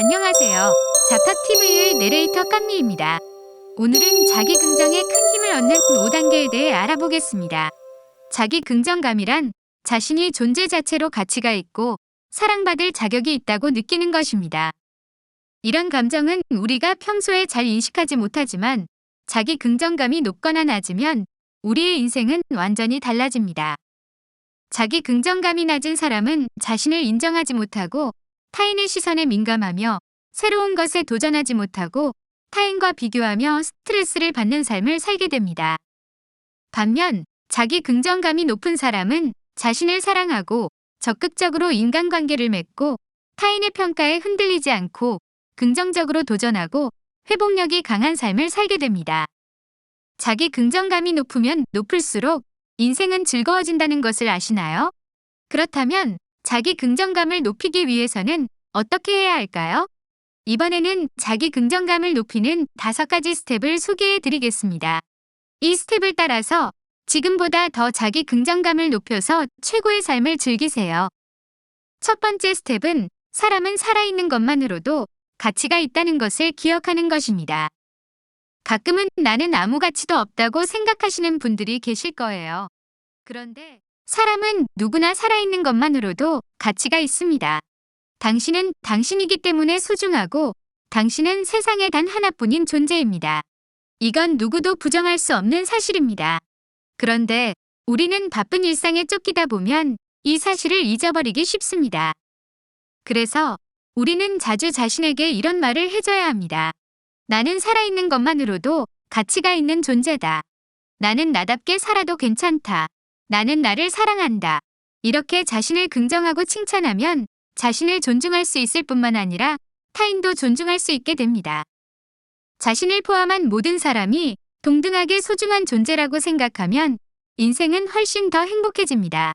안녕하세요. 자팍TV의 내레이터 깜미입니다. 오늘은 자기 긍정에 큰 힘을 얻는 5단계에 대해 알아보겠습니다. 자기 긍정감이란 자신이 존재 자체로 가치가 있고 사랑받을 자격이 있다고 느끼는 것입니다. 이런 감정은 우리가 평소에 잘 인식하지 못하지만 자기 긍정감이 높거나 낮으면 우리의 인생은 완전히 달라집니다. 자기 긍정감이 낮은 사람은 자신을 인정하지 못하고 타인의 시선에 민감하며 새로운 것에 도전하지 못하고 타인과 비교하며 스트레스를 받는 삶을 살게 됩니다. 반면 자기 긍정감이 높은 사람은 자신을 사랑하고 적극적으로 인간관계를 맺고 타인의 평가에 흔들리지 않고 긍정적으로 도전하고 회복력이 강한 삶을 살게 됩니다. 자기 긍정감이 높으면 높을수록 인생은 즐거워진다는 것을 아시나요? 그렇다면 자기 긍정감을 높이기 위해서는 어떻게 해야 할까요? 이번에는 자기 긍정감을 높이는 다섯 가지 스텝을 소개해 드리겠습니다. 이 스텝을 따라서 지금보다 더 자기 긍정감을 높여서 최고의 삶을 즐기세요. 첫 번째 스텝은 사람은 살아있는 것만으로도 가치가 있다는 것을 기억하는 것입니다. 가끔은 나는 아무 가치도 없다고 생각하시는 분들이 계실 거예요. 그런데 사람은 누구나 살아있는 것만으로도 가치가 있습니다. 당신은 당신이기 때문에 소중하고 당신은 세상에 단 하나뿐인 존재입니다. 이건 누구도 부정할 수 없는 사실입니다. 그런데 우리는 바쁜 일상에 쫓기다 보면 이 사실을 잊어버리기 쉽습니다. 그래서 우리는 자주 자신에게 이런 말을 해줘야 합니다. 나는 살아있는 것만으로도 가치가 있는 존재다. 나는 나답게 살아도 괜찮다. 나는 나를 사랑한다. 이렇게 자신을 긍정하고 칭찬하면 자신을 존중할 수 있을 뿐만 아니라 타인도 존중할 수 있게 됩니다. 자신을 포함한 모든 사람이 동등하게 소중한 존재라고 생각하면 인생은 훨씬 더 행복해집니다.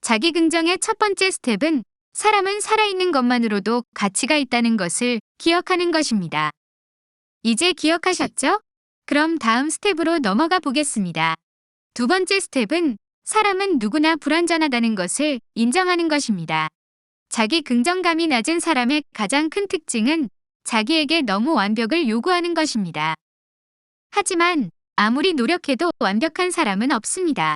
자기 긍정의 첫 번째 스텝은 사람은 살아있는 것만으로도 가치가 있다는 것을 기억하는 것입니다. 이제 기억하셨죠? 그럼 다음 스텝으로 넘어가 보겠습니다. 두 번째 스텝은 사람은 누구나 불완전하다는 것을 인정하는 것입니다. 자기 긍정감이 낮은 사람의 가장 큰 특징은 자기에게 너무 완벽을 요구하는 것입니다. 하지만 아무리 노력해도 완벽한 사람은 없습니다.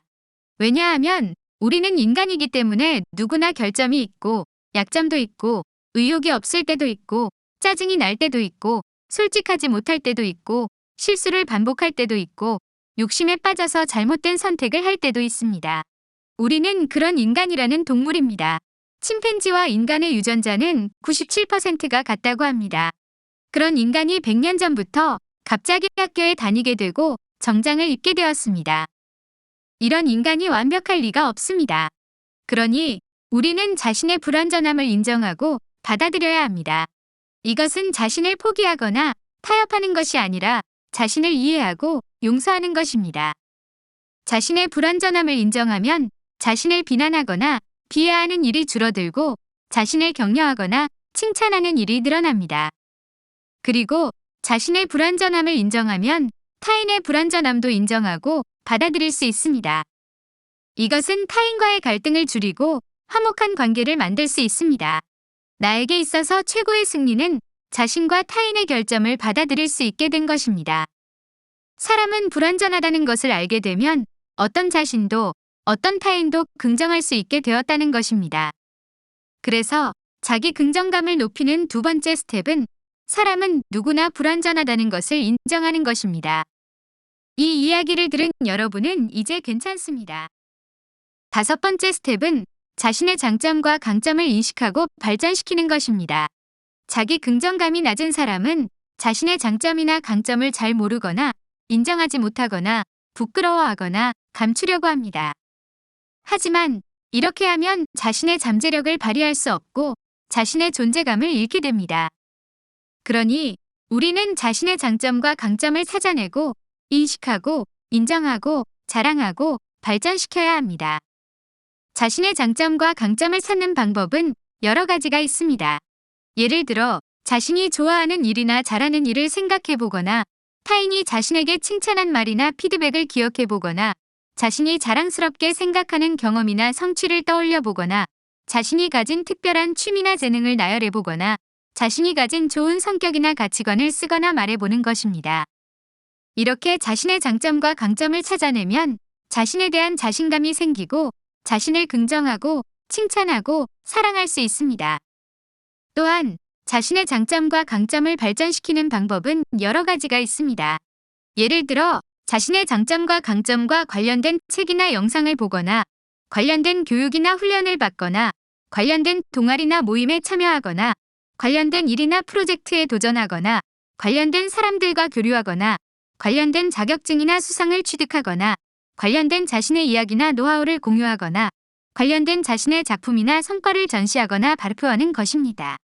왜냐하면 우리는 인간이기 때문에 누구나 결점이 있고 약점도 있고 의욕이 없을 때도 있고 짜증이 날 때도 있고 솔직하지 못할 때도 있고 실수를 반복할 때도 있고 욕심에 빠져서 잘못된 선택을 할 때도 있습니다. 우리는 그런 인간이라는 동물입니다. 침팬지와 인간의 유전자는 97%가 같다고 합니다. 그런 인간이 100년 전부터 갑자기 학교에 다니게 되고 정장을 입게 되었습니다. 이런 인간이 완벽할 리가 없습니다. 그러니 우리는 자신의 불완전함을 인정하고 받아들여야 합니다. 이것은 자신을 포기하거나 타협하는 것이 아니라 자신을 이해하고 용서하는 것입니다. 자신의 불완전함을 인정하면 자신을 비난하거나 비하하는 일이 줄어들고 자신을 격려하거나 칭찬하는 일이 늘어납니다. 그리고 자신의 불완전함을 인정하면 타인의 불완전함도 인정하고 받아들일 수 있습니다. 이것은 타인과의 갈등을 줄이고 화목한 관계를 만들 수 있습니다. 나에게 있어서 최고의 승리는 자신과 타인의 결점을 받아들일 수 있게 된 것입니다. 사람은 불완전하다는 것을 알게 되면 어떤 자신도 어떤 타인도 긍정할 수 있게 되었다는 것입니다. 그래서 자기 긍정감을 높이는 두 번째 스텝은 사람은 누구나 불완전하다는 것을 인정하는 것입니다. 이 이야기를 들은 여러분은 이제 괜찮습니다. 다섯 번째 스텝은 자신의 장점과 강점을 인식하고 발전시키는 것입니다. 자기 긍정감이 낮은 사람은 자신의 장점이나 강점을 잘 모르거나 인정하지 못하거나 부끄러워하거나 감추려고 합니다. 하지만 이렇게 하면 자신의 잠재력을 발휘할 수 없고 자신의 존재감을 잃게 됩니다. 그러니 우리는 자신의 장점과 강점을 찾아내고 인식하고 인정하고 자랑하고 발전시켜야 합니다. 자신의 장점과 강점을 찾는 방법은 여러 가지가 있습니다. 예를 들어 자신이 좋아하는 일이나 잘하는 일을 생각해 보거나 타인이 자신에게 칭찬한 말이나 피드백을 기억해 보거나 자신이 자랑스럽게 생각하는 경험이나 성취를 떠올려 보거나 자신이 가진 특별한 취미나 재능을 나열해 보거나 자신이 가진 좋은 성격이나 가치관을 쓰거나 말해보는 것입니다. 이렇게 자신의 장점과 강점을 찾아내면 자신에 대한 자신감이 생기고 자신을 긍정하고 칭찬하고 사랑할 수 있습니다. 또한 자신의 장점과 강점을 발전시키는 방법은 여러 가지가 있습니다. 예를 들어 자신의 장점과 강점과 관련된 책이나 영상을 보거나 관련된 교육이나 훈련을 받거나 관련된 동아리나 모임에 참여하거나 관련된 일이나 프로젝트에 도전하거나 관련된 사람들과 교류하거나 관련된 자격증이나 수상을 취득하거나 관련된 자신의 이야기나 노하우를 공유하거나 관련된 자신의 작품이나 성과를 전시하거나 발표하는 것입니다.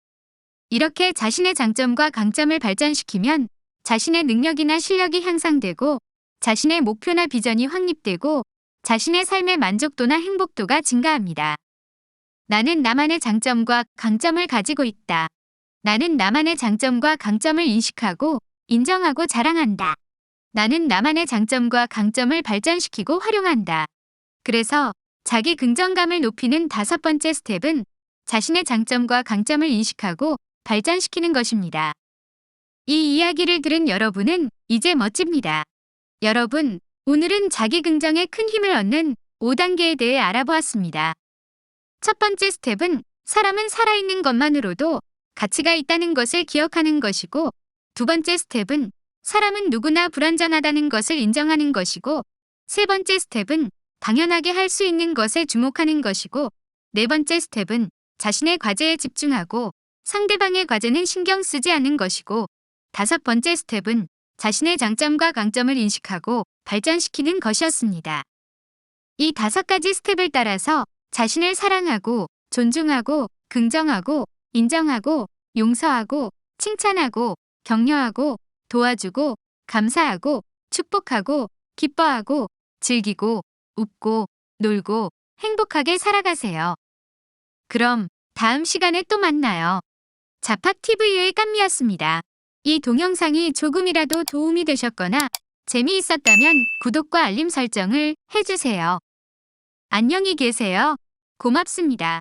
이렇게 자신의 장점과 강점을 발전시키면 자신의 능력이나 실력이 향상되고 자신의 목표나 비전이 확립되고 자신의 삶의 만족도나 행복도가 증가합니다. 나는 나만의 장점과 강점을 가지고 있다. 나는 나만의 장점과 강점을 인식하고 인정하고 자랑한다. 나는 나만의 장점과 강점을 발전시키고 활용한다. 그래서 자기 긍정감을 높이는 다섯 번째 스텝은 자신의 장점과 강점을 인식하고 발전시키는 것입니다. 이 이야기를 들은 여러분은 이제 멋집니다. 여러분, 오늘은 자기 긍정에 큰 힘을 얻는 5단계에 대해 알아보았습니다. 첫 번째 스텝은 사람은 살아있는 것만으로도 가치가 있다는 것을 기억하는 것이고, 두 번째 스텝은 사람은 누구나 불완전하다는 것을 인정하는 것이고, 세 번째 스텝은 당연하게 할 수 있는 것에 주목하는 것이고, 네 번째 스텝은 자신의 과제에 집중하고 상대방의 과제는 신경 쓰지 않는 것이고, 다섯 번째 스텝은 자신의 장점과 강점을 인식하고 발전시키는 것이었습니다. 이 다섯 가지 스텝을 따라서 자신을 사랑하고 존중하고 긍정하고 인정하고 용서하고 칭찬하고 격려하고 도와주고 감사하고 축복하고 기뻐하고 즐기고 웃고 놀고 행복하게 살아가세요. 그럼 다음 시간에 또 만나요. 자팍TV의 깜미였습니다. 이 동영상이 조금이라도 도움이 되셨거나 재미있었다면 구독과 알림 설정을 해주세요. 안녕히 계세요. 고맙습니다.